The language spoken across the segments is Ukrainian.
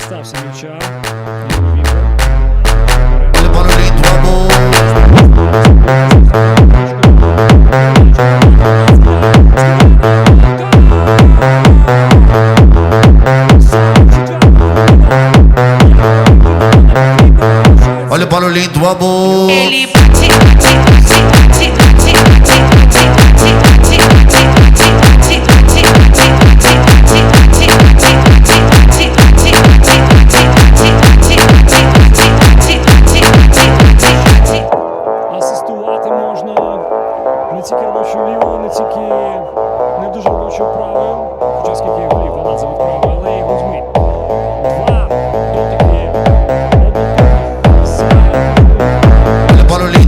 Gustavo Samir, do amor. Olha o barulhinho do amor. Ele... тільки не тільки не дуже робочою правою, хоча скільки голів Валадзе відправив, але і грудьми. Два дотики однотипних з два. Parole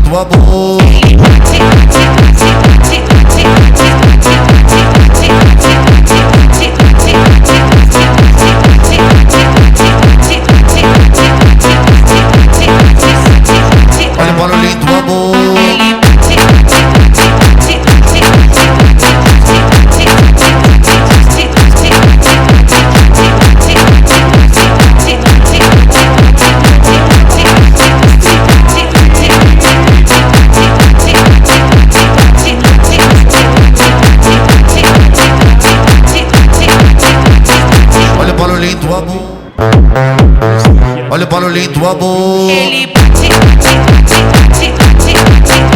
Olha o parole in tua bocca Ele bate, bate, bate, bate, bate,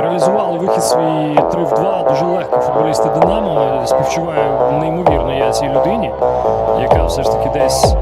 Реалізували вихід свій 3 в 2 дуже легко футболісти Динамо. Співчуваю неймовірно я цій людині, яка все ж таки десь